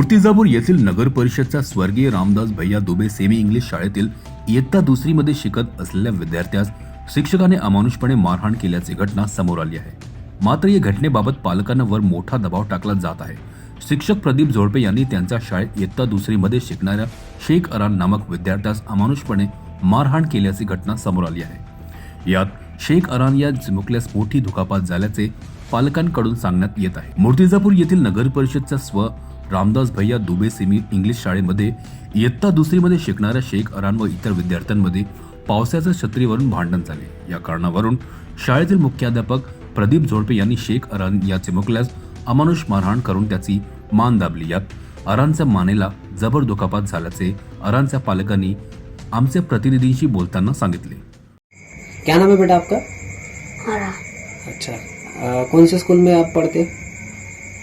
मूर्तिजापूर येथील नगर परिषदच्या स्वर्गीय रामदास भैया दुबे सेमी इंग्लिश शाळेतील इयत्ता दुसरीमध्ये शिकत असलेल्या विद्यार्थ्यास शिक्षकाने अमानुषपणे मारहाण केल्याची घटना समोर आली आहे. मात्र या घटनेबाबत पालकांवर मोठा दबाव टाकला जात आहे. शिक्षक प्रदीप झोडपे यांनी त्यांच्या शाळेत इयत्ता दुसरीमध्ये शिकणाऱ्या शेख अरान नामक विद्यार्थ्यास अमानुषपणे मारहाण केल्याची घटना समोर आली आहे. यात शेख अरान या चिमुकल्यास मोठी दुखापात झाल्याचे पालकांकडून सांगण्यात येत आहे. मूर्तिजापूर येथील नगर परिषदच्या स्व रामदास भैया दुबे सेमी इंग्लिश शाळेमध्ये इयत्ता दुसरीमध्ये शिकणाऱ्या शेख अरान व इतर विद्यार्थ्यांमध्ये पावसाच्या छत्रीवरून भांडण झाले. या कारणावरून शाळेतील मुख्याध्यापक प्रदीप झोडपे यांनी शेख अरान या चिमुकल्यास अमानुष मारहाण करून त्याची मान दाबली. यात अरानच्या मानेला जबर दुखापत झाल्याचे अरानच्या पालकांनी आमच्या प्रतिनिधींशी बोलताना सांगितले. क्या नाम है बेटा आपका? अच्छा. कौन से स्कूल में आप पढ़ते?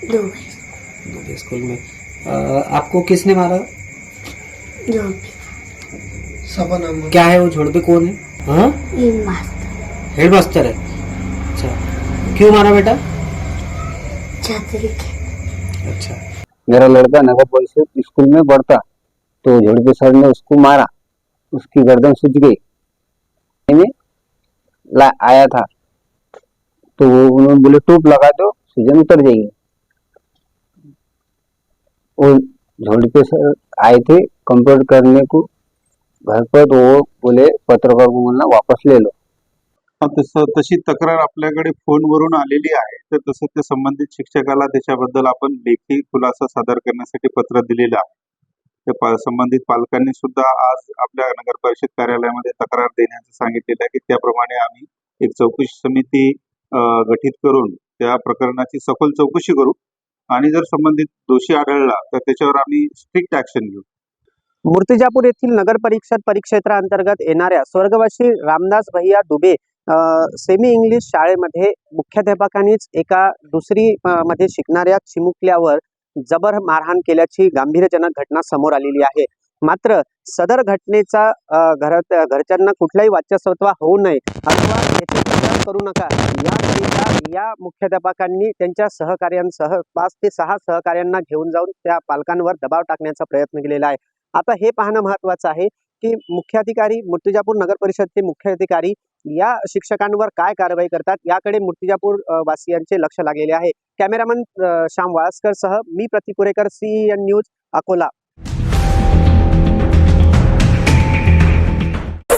दुबई दुबे स्कूल में। आपको किसने मारा? जो भी क्या है वो झोड़पे कौन है? हाँ? हेड मास्टर है। अच्छा। क्यों मारा बेटा? छतरी के अच्छा। मेरा लड़का नगर परिषद स्कूल में पढ़ता तो झड़के सर ने उसको मारा। उसकी गर्दन सूझ गई। में ला आया था। तो उन्होंने बोले टूप लगा दो सूजन उतर जाएगी वो झोड़के पे आए थे कंप्लेंट करने को घर पर तो वो बोले पत्रकार को बोलना वापस ले लो। तसं तशी तक्रार आपल्याकडे फोनवरून आलेली आहे. तर तसं त्या संबंधित शिक्षकाला त्याच्याबद्दल आपण लेखी खुलासा सादर करण्यासाठी पत्र दिलेलं आहे. त्या पा संबंधित पालकांनी सुद्धा आज आपल्या नगर परिषद कार्यालयामध्ये तक्रार देण्याचं सांगितलेलं आहे की त्याप्रमाणे आम्ही एक चौकशी समिती गठीत करून त्या प्रकरणाची सखोल चौकशी करू. आणि जर संबंधित दोषी आढळला तर त्याच्यावर आम्ही स्ट्रिक्ट ऍक्शन घेऊ. मूर्तिजापूर येथील नगर परिषद परिक्षेत्रांतर्गत येणाऱ्या स्वर्गवासी रामदास भैया दुबे अ, सेमी इंग्लिश शाळेमध्ये मुख्याध्यापकांनीच एका दुसरी मध्ये शिकणाऱ्या चिमुकल्यावर जबर मारहाण केल्याची गांभीर्यजनक घटना समोर आलेली आहे. मात्र सदर घटनेचा घर घरात घरच्यांना कुठलाही वाच्यसत्व होऊ नये अथवा याची तक्रार करू नका. याकरिता या मुख्याध्यापकांनी त्यांच्या सहकार्यांसह पाच ते सहा सहकार्यांना घेऊन जाऊन त्या पालकांवर दबाव टाकण्याचा प्रयत्न केलेला आहे. आता हे पाहणं महत्वाचं आहे की मुख्याधिकारी मूर्तिजापूर नगर परिषदचे मुख्याधिकारी या शिक्षकांवर काय कारवाई करतात याकडे मूर्तिजापूर वासियांचे लक्ष लागलेले आहे. कॅमेरामन श्याम वाळस्कर सह मी Pratipurekar CN news Akola.